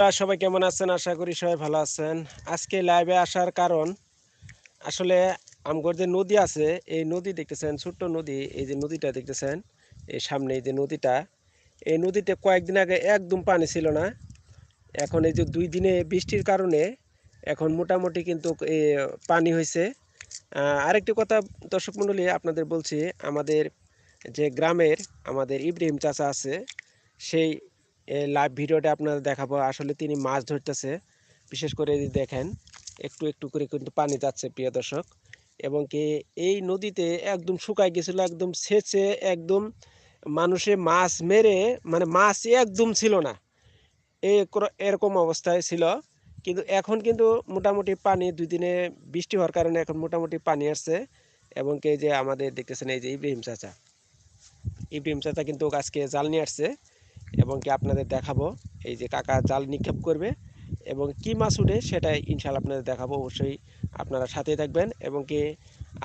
সবাই কেমন আছেন? আশা করি সবাই ভালো আছেন। আজকে লাইভে আসার কারণ, আসলে আমগর যে নদী আছে, এই নদী দেখতেছেন, ছোট্ট নদী, এই যে নদীটা দেখতেছেন, এই সামনে এই যে নদীটা, এই নদীতে কয়েকদিন আগে একদম পানি ছিল না। এখন এই যে দুই দিনে বৃষ্টির কারণে এখন মোটামুটি কিন্তু পানি হয়েছে। আরেকটি কথা দর্শক মণ্ডলী, আপনাদের বলছি, আমাদের যে গ্রামের আমাদের ইব্রাহিম চাচা আছে, সেই লাইভ ভিডিওটা আপনাদের দেখাবো। আসলে তিনি মাছ ধরতেছে। বিশেষ করে যদি দেখেন, একটু একটু করে কিন্তু পানি যাচ্ছে, প্রিয় দর্শক। এবং কি এই নদীতে একদম শুকায় গেছিল, একদম সেচে, একদম মানুষে মাছ মেরে মানে মাছ একদম ছিল না। এই এরকম অবস্থায় ছিল। কিন্তু এখন কিন্তু মোটামুটি পানি, দুই দিনে বৃষ্টি হওয়ার কারণে এখন মোটামুটি পানি আসছে। এবং কি যে আমাদের দেখতেছেন এই যে ইব্রাহিম চাচা। ইব্রাহিম চাচা কিন্তু আজকে জাল নিয়ে আসছে। এবং কি আপনাদের দেখাবো, এই যে কাকা জাল নিক্ষেপ করবে এবং কি মাছ উঠে সেটা ইনশাল্লাহ আপনাদের দেখাবো, অবশ্যই আপনারা সাথে থাকবেন এবং কি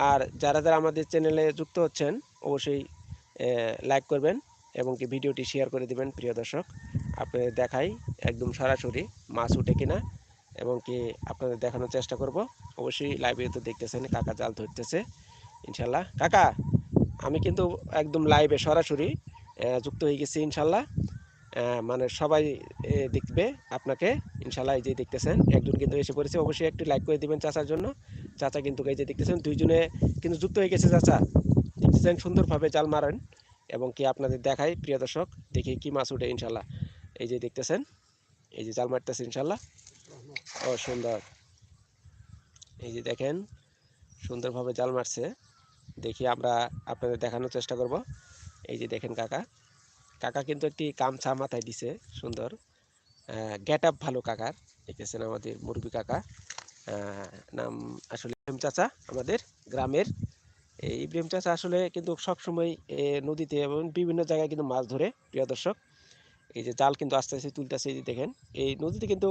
আর যারা যারা আমাদের চ্যানেলে যুক্ত হচ্ছেন, অবশ্যই লাইক করবেন এবং কি ভিডিওটি শেয়ার করে দিবেন, প্রিয় দর্শক। আপনাদের দেখাই একদম সরাসরি মাছ উঠে কিনা এবং কি আপনাদের দেখানোর চেষ্টা করব। অবশ্যই লাইভে তো দেখতেছেন, কাকা জাল ধরতেছে ইনশাল্লাহ কাকা, আমি কিন্তু একদম লাইভে সরাসরি যুক্ত হয়ে গেছি ইনশাল্লাহ মানে সবাই দেখবে আপনাকে। ইনশাল্লাহ এই যে দেখতেছেন, একজন কিন্তু এসে পড়েছে। অবশ্যই একটু লাইক করে দিবেন চাচার জন্য। চাচা কিন্তু এই যে দেখতেছেন, দুইজনে কিন্তু যুক্ত হয়ে গেছে চাচা। দেখতেছেন, সুন্দরভাবে জাল মারেন এবং কি আপনাদের দেখাই, প্রিয় দর্শক, দেখি কি মাছ উঠে ইনশাল্লাহ। এই যে দেখতেছেন, এই যে জাল মারতেছে ইনশাল্লাহ। ও, সুন্দর। এই যে দেখেন, সুন্দরভাবে জাল মারছে। দেখি আমরা আপনাদের দেখানোর চেষ্টা করব। এই যে দেখেন কাকা। কাকা কিন্তু একটি কামছা মাথায় দিছে, সুন্দর। গেট আপ ভালো কাকার দেখেছেন আমাদের মুরবি কাকা। নাম আসলে ইব্রাহিম চাচা, আমাদের গ্রামের। এই ইব্রাহিম চাচা আসলে কিন্তু সবসময় নদীতে এবং বিভিন্ন জায়গায় কিন্তু মাছ ধরে, প্রিয় দর্শক। এই যে জাল কিন্তু আস্তে আস্তে তুলতেছে, এই যে দেখেন। এই নদীতে কিন্তু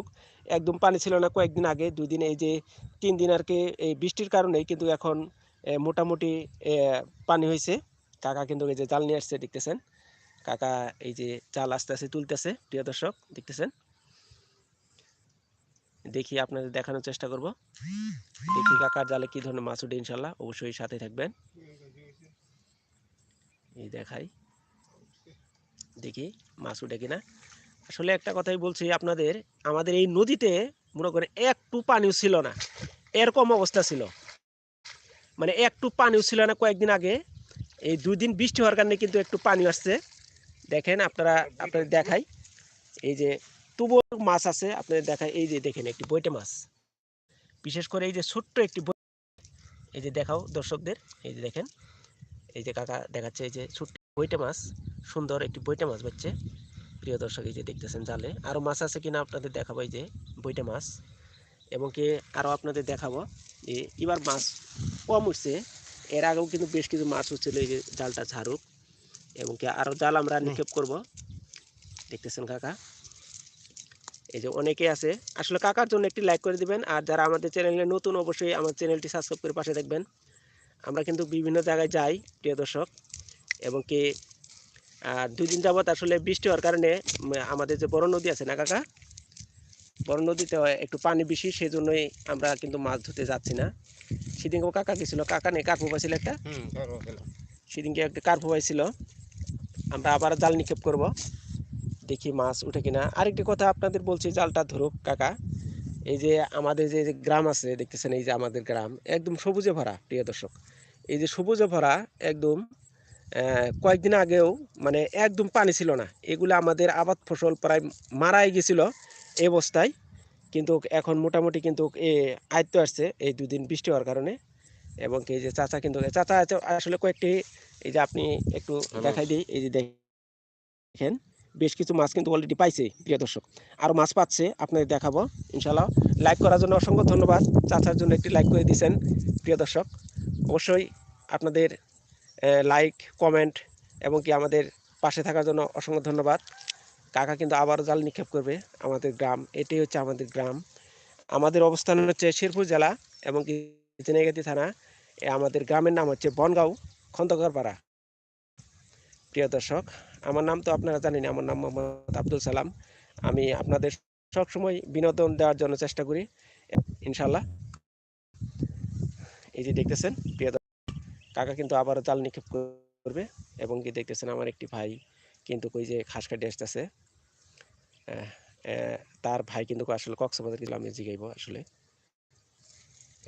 একদম পানি ছিল না কয়েকদিন আগে, দুই দিন, এই যে তিন দিন আর কি, এই বৃষ্টির কারণেই কিন্তু এখন মোটামুটি পানি হয়েছে। কাকা কিন্তু এই যে জাল নিয়ে আসছে, দেখতেছেন। কাকা এই যে জাল আস্তে আস্তে তুলতেছে, প্রিয় দর্শক, দেখতেছেন? দেখি আপনাদের দেখানোর চেষ্টা করব। দেখি কাকার জালে কি ধরনের মাছ উঠে ইনশাল্লাহ। অবশ্যই সাথে থাকবেন। এই দেখাই। দেখি মাছ উঠে কিনা। আসলে একটা কথাই বলছি আপনাদের, আমাদের এই নদীতে মনে করেন একটু পানিও ছিল না। এরকম অবস্থা ছিল। মানে একটু পানিও ছিল না কয়েকদিন আগে। এই দুই দিন বৃষ্টি হওয়ার কারণে কিন্তু একটু পানি আসছে। দেখেন আপনারা আপনাদের দেখাই এই যে তুবো মাছ আছে আপনাদের দেখাই এই যে দেখেন একটি বইটে মাছ বিশেষ করে এই যে ছোট্ট একটি এই যে দেখাও দর্শকদের এই যে দেখেন এই যে কাকা দেখাচ্ছে এই যে ছোট্ট বইটে মাছ সুন্দর একটি বইটে মাছ বাচ্চে প্রিয় দর্শক এই যে দেখতেছেন জালে আরও মাছ আছে কিনা আপনাদের দেখাবো এই যে বইটে মাছ এবং কি আরও আপনাদের দেখাবো এবার মাছ কম উঠছে এর আগেও কিন্তু বেশ কিছু মাছ হচ্ছিল এই যে জালটা ঝাড়ুক এবং কি আরও জাল আমরা নিক্ষেপ করব। দেখতেছেন কাকা? এই যে অনেকে আছে। আসলে কাকার জন্য একটি লাইক করে দিবেন। আর যারা আমাদের চ্যানেলে নতুন অবশ্যই আমার চ্যানেলটি সাবস্ক্রাইব করে পাশে দেখবেন। আমরা কিন্তু বিভিন্ন জায়গায় যাই প্রিয় দর্শক। এবং কি আর দুই দিন যাবৎ আসলে বৃষ্টি হওয়ার কারণে আমাদের যে বড় নদী আছে না কাকা? বড় নদীতে একটু পানি বেশি সেই জন্যই আমরা কিন্তু মাছ ধরতে যাচ্ছি না। সেদিনকেও কাকা গেছিল। কাকা নেই কাকু পাইছিল একটা? সেদিনকে একটা কার্পু পাইছিল। আমরা আবার জাল নিক্ষেপ করব। দেখি মাছ উঠে কিনা। আরেকটি কথা আপনাদের বলছি, জালটা ধরুক, কাকা। এই যে আমাদের যে গ্রাম আছে, দেখতেছেন এই যে আমাদের গ্রাম, একদম সবুজে ভরা, প্রিয় দর্শক। এই যে সবুজে ভরা, একদম কয়েকদিন আগেও মানে একদম পানি ছিল না। এগুলো আমাদের আবাদ ফসল প্রায় মারাই গেছিল এই অবস্থায়। কিন্তু এখন মোটামুটি কিন্তু এ, আয়ত্ত আসছে। এই দুদিন বৃষ্টি হওয়ার কারণে। এবং এই যে চাচা কিন্তু, চাচা আসলে কয়েকটি এই যে আপনি একটু দেখাই দিই এই যে দেখেন বেশ কিছু মাছ কিন্তু অলরেডি পাইছে প্রিয় দর্শক। আরও মাছ পাচ্ছে আপনাদের দেখাবো ইনশাল্লাহ লাইক করার জন্য অসংখ্য ধন্যবাদ চাচার জন্য একটি লাইক করে দিয়েছেন প্রিয় দর্শক। অবশ্যই আপনাদের লাইক কমেন্ট এবং কি আমাদের পাশে থাকার জন্য অসংখ্য ধন্যবাদ। কাকা কিন্তু আবারও জাল নিক্ষেপ করবে আমাদের গ্রাম এটাই হচ্ছে আমাদের গ্রাম। আমাদের অবস্থান হচ্ছে শেরপুর জেলা এবং কি থানা। আমাদের গ্রামের নাম হচ্ছে বনগাঁও। খন্দকারপাড়া। প্রিয় দর্শক আমার নাম তো আপনারা জানেন আমার নাম মোহাম্মদ আব্দুল সালাম। আমি আপনাদের সবসময় বিনোদন দেওয়ার জন্য চেষ্টা করি ইনশাল্লাহ এই যে দেখতেছেন প্রিয় দর্শক, কাকা কিন্তু আবারও জাল নিক্ষেপ করবে এবং কি দেখতেছেন আমার একটি ভাই কিন্তু ওই যে খাস কাটি আসতেছে। তার ভাই কিন্তু আসলে কক্সবাজার গেছিল আমি জিগাইব আসলে।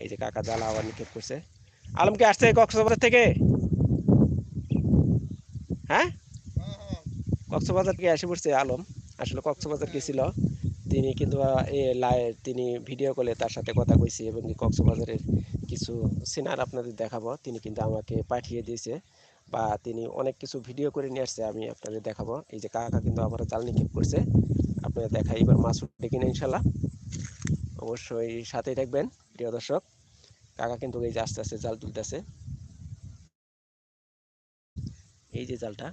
এই যে কাকা জাল আবার নিক্ষেপ করছে। আলমকে আসছে কক্সবাজার থেকে? হ্যাঁ? কক্সবাজার থেকে এসে পড়ছে আলম। আসলে কক্সবাজার গেছিল। তিনি কিন্তু তিনি ভিডিও কলে তার সাথে কথা কইছি এবং কক্সবাজারের কিছু সিনার আপনাদের দেখাবো। তিনি কিন্তু আমাকে পাঠিয়ে দিয়েছে বা তিনি অনেক কিছু ভিডিও করে নিয়ে আসছে, আমি আপনাদের দেখাবো। এই যে কাকা কিন্তু আবার জাল নিক্ষেপ করছে। আপনারা দেখাই এবার মাছ উঠবে কিনা ইনশাল্লাহ। অবশ্যই সাথেই থাকবেন, প্রিয় দর্শক। কাকা কিন্তু এই যে আস্তে আস্তে জাল তুলতেছে। এই যে জালটা,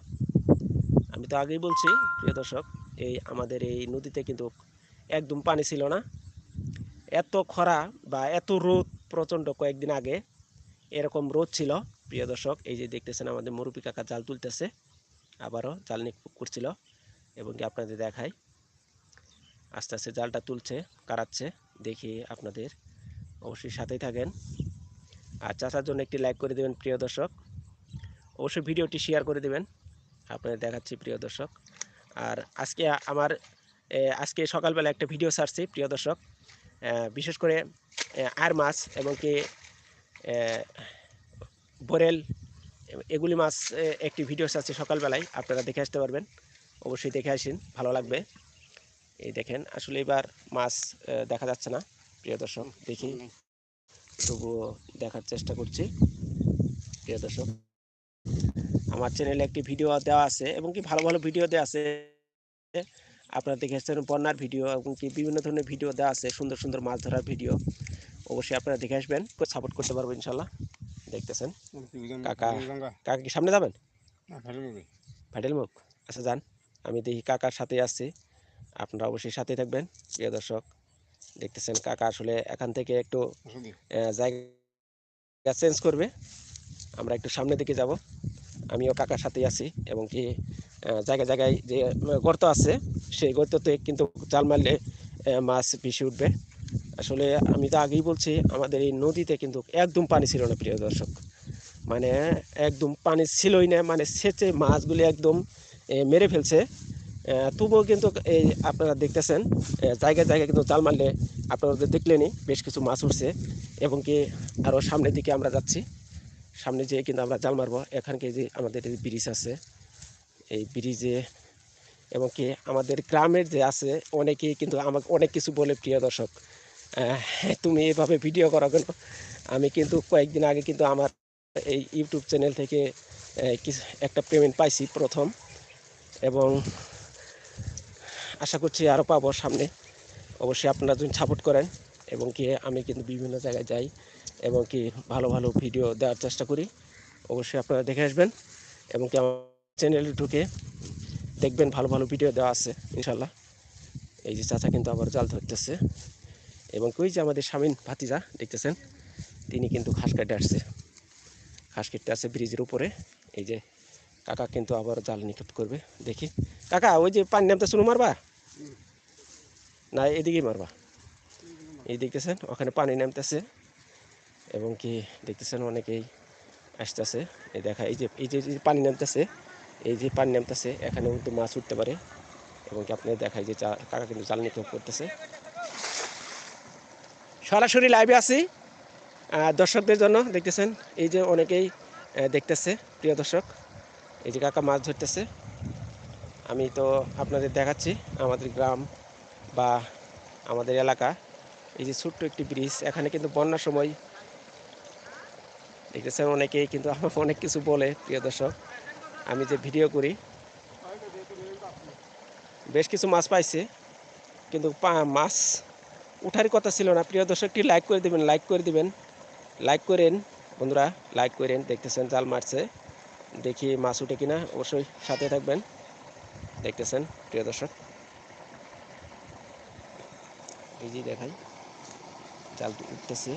আমি তো আগেই বলছি, প্রিয় দর্শক, এই আমাদের এই নদীতে কিন্তু একদম পানি ছিল না। এত খরা বা এত রোদ প্রচণ্ড কয়েকদিন আগে এরকম রোদ ছিল, প্রিয় দর্শক, এই যে দেখতেছেন আমাদের মুরুবি কাকা জাল তুলতেছে, আবারও জাল নিক্ষেপ করছিল এবং কি আপনাদের দেখাই। আস্তে আস্তে জালটা তুলছে কারাচ্ছে দেখি আপনাদের অবশ্যই সাথেই থাকেন। আর চাচার জন্য একটি লাইক করে দেবেন, প্রিয় দর্শক। অবশ্যই ভিডিওটি শেয়ার করে দেবেন। আপনাদের দেখাচ্ছি প্রিয় দর্শক। আর আজকে আমার আজকে সকালবেলা একটা ভিডিও ছাড়ছি প্রিয় দর্শক। বিশেষ করে আর মাছ এবং কি বোরেল, এগুলি মাছ একটি ভিডিও ছাড়ছি সকালবেলায়। আপনারা দেখে আসতে পারবেন। অবশ্যই দেখে আসেন, ভালো লাগবে। এই দেখেন, আসলে এবার মাছ দেখা যাচ্ছে না। প্রিয় দর্শক, দেখি। তবুও দেখার চেষ্টা করছি। প্রিয় দর্শক আমার চ্যানেলে একটি ভিডিও দেওয়া আছে এবং কি ভালো ভালো ভিডিও দেওয়া আছে। আপনারা দেখে আসছেন বন্যার ভিডিও এবং কি বিভিন্ন ধরনের ভিডিও দেওয়া আছে সুন্দর সুন্দর মাছ ধরার ভিডিও অবশ্যই আপনারা দেখে আসবেন সাপোর্ট করতে পারব ইনশাল্লাহ। দেখতেছেন? কাকা। কাকা কি সামনে যাবেন? ভাইটাল মুখ। আচ্ছা যান। আমি দেখি কাকার সাথে আসছি আপনারা অবশ্যই সাথে থাকবেন প্রিয় দর্শক। দেখতেছেন কাকা আসলে এখান থেকে একটু জায়গা চেঞ্জ করবে। আমরা একটু সামনের দিকে যাব। আমিও কাকার সাথেই আছি এবং কি জায়গায় জায়গায় যে গর্ত আছে, সেই গর্ততে কিন্তু জাল মারলে মাছ বেশি উঠবে। আসলে আমি তো আগেই বলছি, আমাদের এই নদীতে কিন্তু একদম পানি ছিল না, প্রিয় দর্শক। মানে একদম পানি ছিলই না মানে সেচে মাছগুলি একদম মেরে ফেলছে। তবুও কিন্তু এই আপনারা দেখতেছেন জায়গায় জায়গায় কিন্তু জাল মারলে আপনারা তো দেখলেনই, বেশ কিছু মাছ উঠছে। এবং কি আরও সামনের দিকে আমরা যাচ্ছি। সামনে যেয়ে কিন্তু আমরা জাল মারবো। এখানকে যে আমাদের ব্রিজ আছে এই ব্রিজে এবং কি আমাদের গ্রামের যে আছে অনেকেই কিন্তু আমাকে অনেক কিছু বলে প্রিয় দর্শক। আহ, তুমি এভাবে ভিডিও করো কেন? আমি কিন্তু কয়েকদিন আগে কিন্তু আমার এই ইউটিউব চ্যানেল থেকে কিছু একটা পেমেন্ট পাইছি প্রথম। এবং আশা করছি আরও পাবো সামনে। অবশ্যই আপনারা যদি সাপোর্ট করেন। এবং কি আমি কিন্তু বিভিন্ন জায়গায় যাই এবং কি ভালো ভালো ভিডিও দেওয়ার চেষ্টা করি। অবশ্যই আপনারা দেখে আসবেন এবং কি আমার চ্যানেলে ঢুকে দেখবেন ভালো ভালো ভিডিও দেওয়া আছে ইনশাল্লাহ এই যে চাচা কিন্তু আবার জাল ধরতেছে। এবং ওই যে আমাদের স্বামীন ভাতিজা দেখতেছেন, তিনি কিন্তু ঘাস কাটে আসছে। ঘাস কেটে আছে ব্রিজের উপরে। এই যে কাকা কিন্তু আবার জাল নিক্ষেপ করবে, দেখি। কাকা, ওই যে পানি নামতে শুরু মারবা? না, এদিকেই মারবা। এই দেখতেছেন, ওখানে পানি নামতেছে। এবং কি দেখতেছেন অনেকেই আসতেছে। এই দেখা, এই যে এই যে পানি নামতেছে, এই যে পানি নামতেছে, এখানে কিন্তু মাছ উঠতে পারে। এবং কি আপনার দেখায় যে কাকা কিন্তু জাল নিক্ষেপ করতেছে সরাসরি লাইভে আছি। দর্শকদের জন্য দেখতেছেন, এই যে অনেকেই দেখতেছে, প্রিয় দর্শক। এই যে কাকা মাছ ধরতেছে। আমি তো আপনাদের দেখাচ্ছি আমাদের গ্রাম বা আমাদের এলাকা। এই যে ছোট্ট একটি ব্রিজ এখানে কিন্তু বন্যার সময় দেখতেছেন অনেকেই, কিন্তু আমার অনেক কিছু বলে, প্রিয় দর্শক। আমি যে ভিডিও করি, বেশ কিছু মাছ পাইছে, কিন্তু মাছ উঠার কথা ছিল না। প্রিয় দর্শকটি লাইক করে দিবেন লাইক করে দিবেন। লাইক করেন, বন্ধুরা লাইক করেন, দেখতেছেন জাল মারছে। দেখি মাছ উঠে কিনা, অবশ্যই সাথে থাকবেন। দেখতেছেন, প্রিয় দর্শক। এই যে দেখাই। জাল উঠতেছে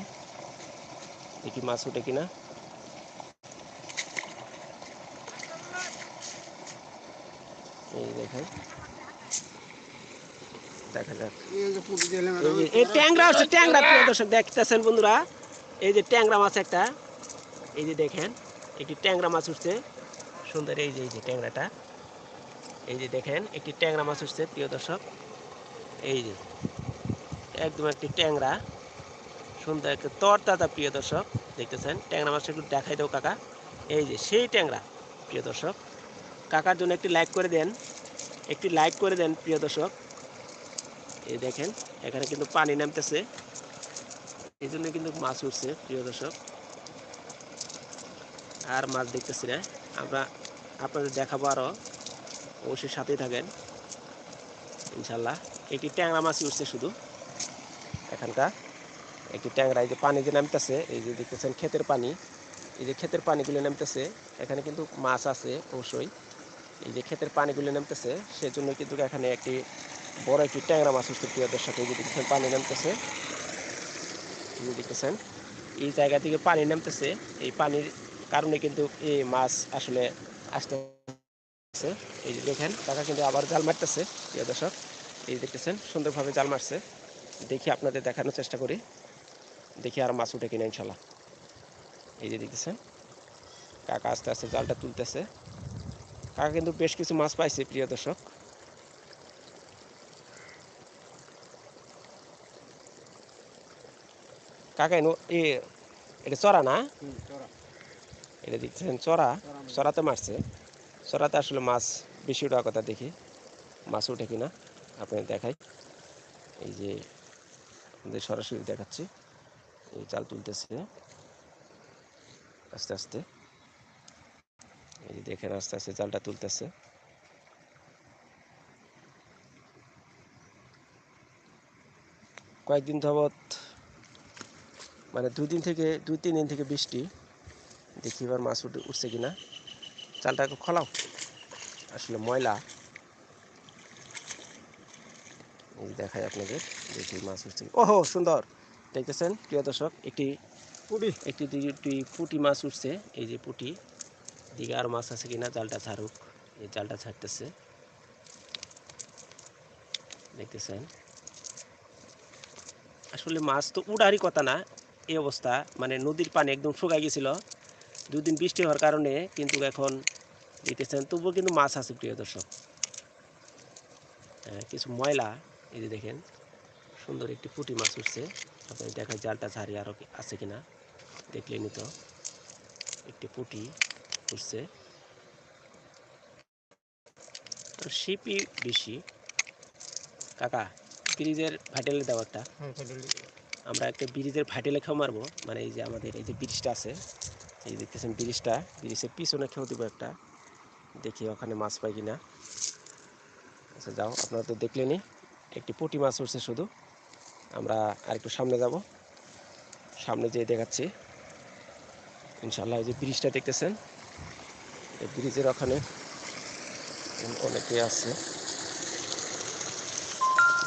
দেখি মাছ উঠে কিনা। এই দেখাই দেখা যাক। এই যে পুঁটি দিলাম এই যে- এই ট্যাংরা হচ্ছে ট্যাংরা। প্রিয় দর্শক দেখতেছেন বন্ধুরা? এই যে ট্যাংরা মাছ একটা। এই যে দেখেন একটি ট্যাংরা মাছ উঠছে। সুন্দর এই যে এই যে ট্যাংরাটা। এই যে দেখেন একটি ট্যাংরা মাছ উঠছে প্রিয় দর্শক। এই যে একদম একটি ট্যাংরা। সুন্দর একটা তরতাজা প্রিয় দর্শক, দেখতেছেন? ট্যাংরা মাছটা একটু দেখাই দাও কাকা। এই যে, সেই ট্যাংরা, প্রিয় দর্শক। কাকার জন্য একটি লাইক করে দেন। একটি লাইক করে দেন, প্রিয় দর্শক। এই দেখেন, এখানে কিন্তু পানি নামতেছে। এই জন্য কিন্তু মাছ উঠছে, প্রিয় দর্শক। আর মাছ দেখতেছি না। আমরা আপনাদের দেখাবো আরও অবশ্যই সাথেই থাকেন। ইনশাল্লাহ। একটি ট্যাংরা মাছই উঠছে শুধু। এখানকার একটি ট্যাংরা, এই যে পানি যে নামতেছে, এই যে দেখতেছেন ক্ষেতের পানি, এই যে ক্ষেতের পানিগুলো নামতেছে, এখানে কিন্তু মাছ আছে অবশ্যই। এই যে ক্ষেতের পানিগুলো নামতেছে, সেজন্য কিন্তু এখানে একটি বড় একটি ট্যাংরা মাছ উঠছে প্রিয় দর্শক, এই যে দেখতেছেন পানি নামতেছে। এই যে দেখতেছেন, এই জায়গা থেকে পানি নামতেছে, এই পানির কারণে কিন্তু এই মাছ আসলে আসতেছে। এই যে দেখেন, কাকা কিন্তু আবার জাল মারতেছে, প্রিয় দর্শক। এই দেখতেছেন, সুন্দরভাবে জাল মারছে। দেখি আপনাদের দেখানোর চেষ্টা করি। দেখি আর মাছ উঠে কিনা ইনশাল্লাহ। এই যে দেখতেছেন কাকা আস্তে আস্তে জালটা তুলতেছে। কাকা কিন্তু বেশ কিছু মাছ পাইছে প্রিয় দর্শক। কাকা এ এটা চড়া না? এটা দেখছেন চড়া। চড়াতে মারছে। চড়াতে আসলে মাছ বেশি ওঠার কথা দেখি। মাছ ওঠে কিনা আপনাদের দেখাই। এই যে সরাসরি দেখাচ্ছি। এই জাল তুলতেছে আস্তে আস্তে। এই যে দেখেন, আস্তে আস্তে জালটা তুলতেছে। কয়েকদিন যাবৎ মানে দুই দিন থেকে, দুই, তিন দিন থেকে বৃষ্টি। দেখি এবার মাছ উঠে, উঠছে কিনা। চালটা একটু খোলাও। আসলে ময়লা। এই দেখাই আপনাদের, দেখি মাছ উঠছে ওহো, সুন্দর। দেখতেছেন প্রিয় দর্শক একটি পুঁটি। একটি দুটি পুঁটি মাছ উঠছে। এই যে পুঁটি দিকে আর মাছ আছে কিনা জালটা ছাড়ুক। এই জালটা ছাড়তেছে। দেখতেছেন। আসলে মাছ তো উড়ারই কথা না এই অবস্থা। মানে নদীর পানি একদম শুকাই গেছিল। দুদিন বৃষ্টি হওয়ার কারণে কিন্তু এখন দেখতেছেন তবুও কিন্তু মাছ আছে প্রিয় দর্শক। হ্যাঁ, কিছু ময়লা এই যে দেখেন সুন্দর একটি পুঁটি মাছ উঠছে। আপনি দেখায় জালটা ছাড়ি আরও আছে কিনা। দেখলেনি তো একটি পুটি উঠছে। তো শিপই বেশি। কাকা ব্রিজের ভাইটেলে দাও একটা। হ্যাঁ, আমরা একটা ব্রিজের ভাইটেলে খেয়ে মারবো। মানে এই যে আমাদের এই যে ব্রিজটা আছে এই যে দেখতেছেন ব্রিজটা ব্রিজের পিছনে খেয়েও দেবো একটা। দেখি ওখানে মাছ পাই কিনা। আচ্ছা যাও আপনারা তো দেখলেনি একটি পুঁটি মাছ উঠছে শুধু। আমরা আরেকটু সামনে যাব। সামনে যেয়ে দেখাচ্ছি। ইনশাল্লাহ এই যে ব্রিজটা দেখতেছেন এই ব্রিজের ওখানে অনেকে আছে।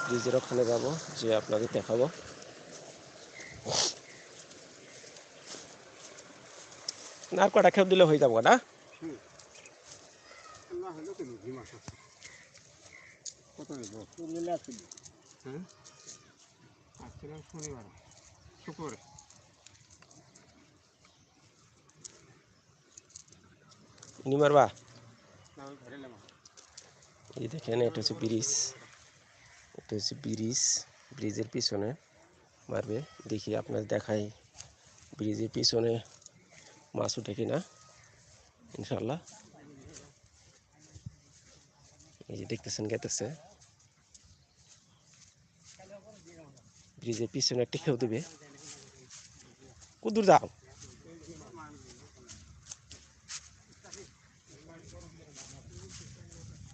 ব্রিজের ওখানে যাব যে আপনাদের দেখাবো। না আর কটা খেপ দিলে হয়ে যাব না। কত নেব? হ্যাঁ? আসছিলাম শনিবার শুক্রবারে নিমার বা না ওই ঘরে এলাম। এই দেখেন এটা হচ্ছে ব্রিজ এটা হচ্ছে ব্রিজ ব্রিজের পিছনে মারবে দেখি আপনার দেখাই ব্রিজের পিছনে মাছ উঠে কিনা ইনশাল্লাহ এই যে দেখতেছেন গেতেছে ব্রিজের পিছনে একটা খেউ দেবে। কুদুর যাও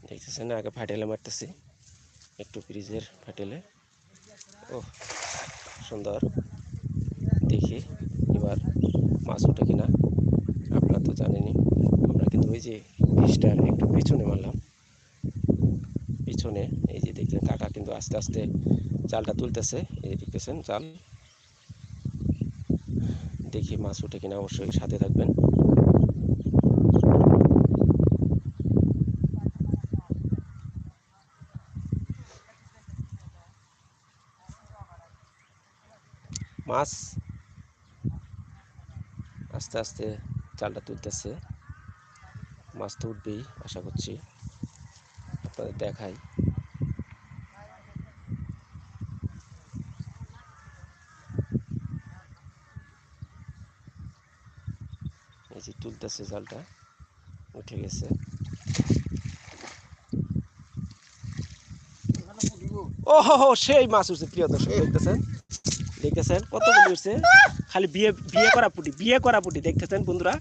দেখতেছেন আগে ফাটেলে মারতেছি। একটু ব্রিজের ফাটেলে। ও সুন্দর। দেখি, এবার মাছ ওঠে কিনা। আপনারা তো জানেনই। আমরা কিন্তু ওই যে ব্রিজটার একটু পিছনে মারলাম। পিছনে দেখছেন কাকা কিন্তু আস্তে আস্তে জালটা তুলতেছে এই দেখতেছেন জাল দেখি মাছ উঠে কিনা, অবশ্যই সাথে থাকবেন। মাছ আস্তে আস্তে চালটা তুলতেছে। মাছ তো উঠবেই, আশা করছি। আপনাদের দেখাই। এই যে তুলতেছে জালটা, উঠে গেছে। ও হো হো সেই মাছ উঠছে, প্রিয় দর্শক, দেখতেছেন? দেখতেছেন? কত কতগুলি উঠছে? খালি বিয়ে বিয়ে করা পুটি, বিয়ে করা পুটি, দেখতেছেন বন্ধুরা?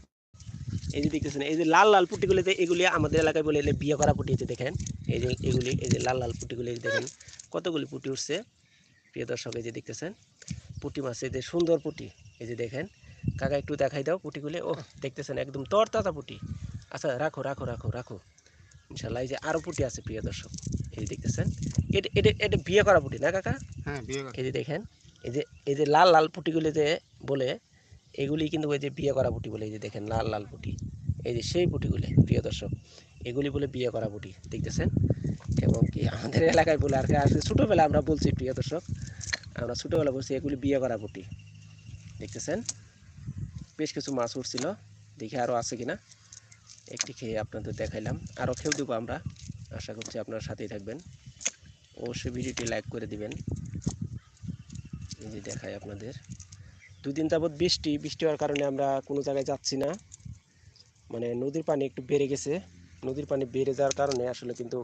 এই যে দেখতেছেন, এই যে লাল লাল পুটিগুলিতে এগুলি আমাদের এলাকায় বলে বিয়ে করা পুটি দেখেন, এই যে এগুলি, এই যে লাল লাল পুটিগুলি দেখেন, কতগুলি পুটি উঠছে? প্রিয় দর্শক, এই যে দেখতেছেন? পুটি মাছ, এই যে সুন্দর পুটি, এই যে দেখেন কাকা একটু দেখাই দাও পুটিগুলি। ও দেখতেছেন একদম তরতাজা পুটি। আচ্ছা রাখো রাখো রাখো রাখো। ইনশাল্লাহ এই যে আরও পুটি আছে প্রিয় দর্শক। এই যে দেখতেছেন এটা এটা এটা বিয়ে করা পুটি না কাকা? হ্যাঁ বিয়ে করে। এই যে দেখেন এই যে এই যে লাল লাল পুটিগুলি যে বলে এগুলি কিন্তু ওই যে বিয়ে করা পুটি বলে এই যে দেখেন লাল লাল পুটি। এই যে সেই পুটিগুলি প্রিয় দর্শক এগুলি বলে বিয়ে করা পুটি দেখতেছেন? এবং কি আমাদের এলাকায় বলে আর কি আসলে ছোটোবেলা আমরা বলছি প্রিয় দর্শক আমরা ছোটোবেলা বলছি এগুলি বিয়ে করা পুটি দেখতেছেন? বেশ কিছু মাছ উঠছিল, দেখি আরও আছে কিনা। একটি খেয়ে আপনাদের দেখাইলাম। আরও খেয়েও দেবো আমরা। আশা করছি আপনারা সাথেই থাকবেন। অবশ্যই ভিডিওটি লাইক করে দিবেন। যে দেখাই আপনাদের। দুদিন যাবৎ বৃষ্টি। বৃষ্টি হওয়ার কারণে আমরা কোনো জায়গায় যাচ্ছি না। মানে নদীর পানি একটু বেড়ে গেছে। নদীর পানি বেড়ে যাওয়ার কারণে আসলে কিন্তু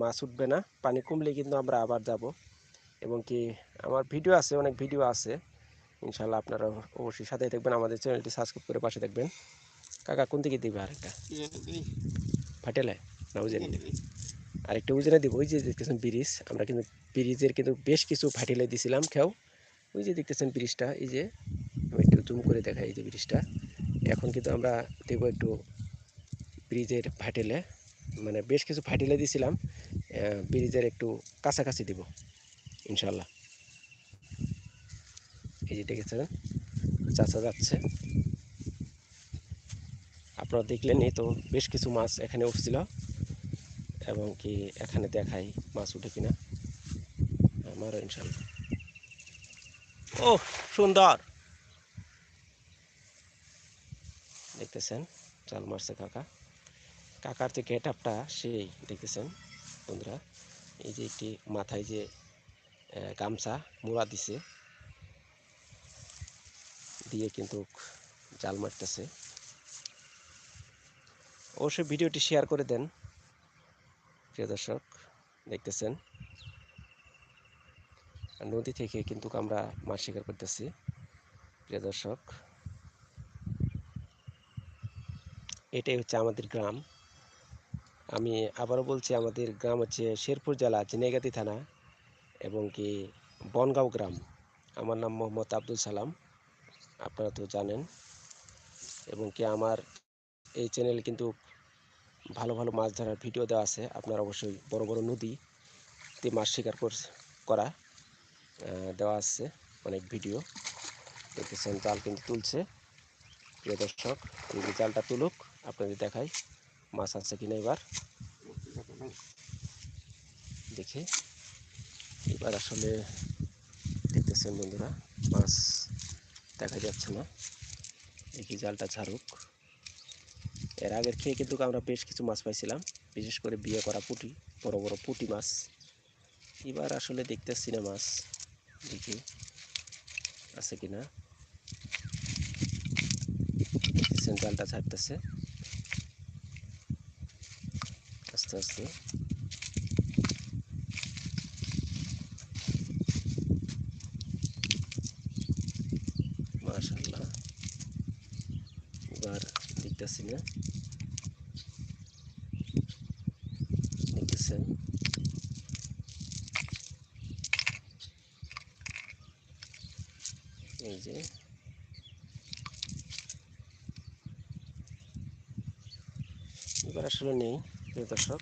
মাছ উঠবে না। পানি কমলে কিন্তু আমরা আবার যাব। এবং কি, আমার ভিডিও আছে, অনেক ভিডিও আছে। ইনশাল্লাহ আপনারা অবশ্যই সাথে দেখবেন আমাদের চ্যানেলটি সাবস্ক্রাইব করে পাশে দেখবেন কাকা কোন দিকে দিবে আরেকটা? ফাটেলে? না উজেনে দিবে আরেকটা উজেনে দিব। ওই যে দেখতেছেন ব্রিজ আমরা কিন্তু ব্রিজের কিন্তু বেশ কিছু ফাটিলে দিছিলাম খেও। ওই যে দেখতেছেন ব্রিজটা এই যে আমি একটু জুম করে দেখাই এই যে ব্রিজটা। এখন কিন্তু আমরা দেব একটু ব্রিজের ফাটেলে মানে বেশ কিছু ফাটিলে দিছিলাম ব্রিজের একটু কাছাকাছি দিব ইনশাল্লাহ এই যে দেখেছেন চাচা যাচ্ছে। আপনারা দেখলেনই তো বেশ কিছু মাছ এখানে উঠছিল এবং কি এখানে দেখাই মাছ উঠে কিনা। আমারও ইনশাল্লাহ ও সুন্দর। দেখতেছেন, চাল মারছে কাকা। কাকার যে গেট আপটা সেই দেখতেছেন, বন্ধুরা। এই যে একটি মাথায় যে গামছা মোড়া দিছে। দিয়ে কিন্তু জাল মারতেছে। অবশ্যই ভিডিওটি শেয়ার করে দেন, প্রিয় দর্শক, দেখতেছেন। নদী থেকে কিন্তু আমরা মাছ শিকার করতেছি, প্রিয় দর্শক। এটাই হচ্ছে আমাদের গ্রাম। আমি আবারও বলছি, আমাদের গ্রাম হচ্ছে শেরপুর জেলা জিনেগাতি থানা এবং কি বনগাঁও গ্রাম। আমার নাম মোহাম্মদ আব্দুল সালাম। আপনারা তো জানেন। এবং কি আমার এই চ্যানেল কিন্তু ভালো ভালো মাছ ধরার ভিডিও দেওয়া আছে। আপনারা অবশ্যই বড় বড় নদীতে মাছ শিকার করা দেওয়া আছে অনেক ভিডিও দেখতেছেন জাল কিন্তু তুলছে। প্রিয় দর্শক, এই যে জালটা তুলুক, আপনাদের দেখাই মাছ আছে কিনা এবার। দেখে। এবার আসলে দেখতেছেন বন্ধুরা, মাছ দেখা যাচ্ছে না। দেখি জালটা ছাড়ুক এর আগের খেয়ে কিন্তু আমরা বেশ কিছু মাছ পাইছিলাম, বিশেষ করে বিয়ে করা পুটি, বড় বড় পুটি মাছ। এবার আসলে দেখতেছি না মাছ, দেখি আছে কিনা। দেখতেছেন জালটা ছাড়তেছে আস্তে আস্তে মাশাল্লাহ এবার দেখতেছি না। দেখতেছেন? এই যে। এবার আসলে নেই প্রিয় দর্শক।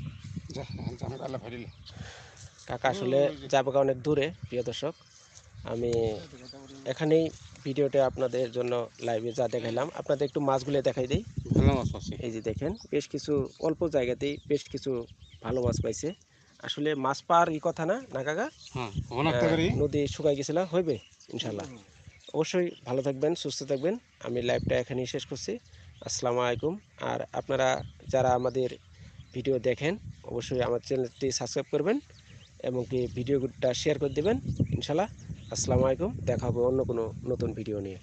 কাকা আসলে যাব অনেক দূরে প্রিয় দর্শক। আমি এখানেই ভিডিওটা আপনাদের জন্য লাইভে যা দেখাইলাম আপনাদের একটু মাছগুলো দেখাই দিই। এই যে দেখেন বেশ কিছু অল্প জায়গাতেই বেশ কিছু ভালো মাছ পাইছে। আসলে মাছ পাওয়ার ই কথা না না কাকা? নদী শুকাই গেছিল হইবে? ইনশাল্লাহ অবশ্যই ভালো থাকবেন সুস্থ থাকবেন। আমি লাইভটা এখানেই শেষ করছি। আসসালামু আলাইকুম। আর আপনারা যারা আমাদের ভিডিও দেখেন অবশ্যই আমার চ্যানেলটি সাবস্ক্রাইব করবেন এবং কি ভিডিওটা শেয়ার করে দেবেন ইনশাল্লাহ আসসালামু আলাইকুম। দেখা হবে অন্য কোনো নতুন ভিডিও নিয়ে।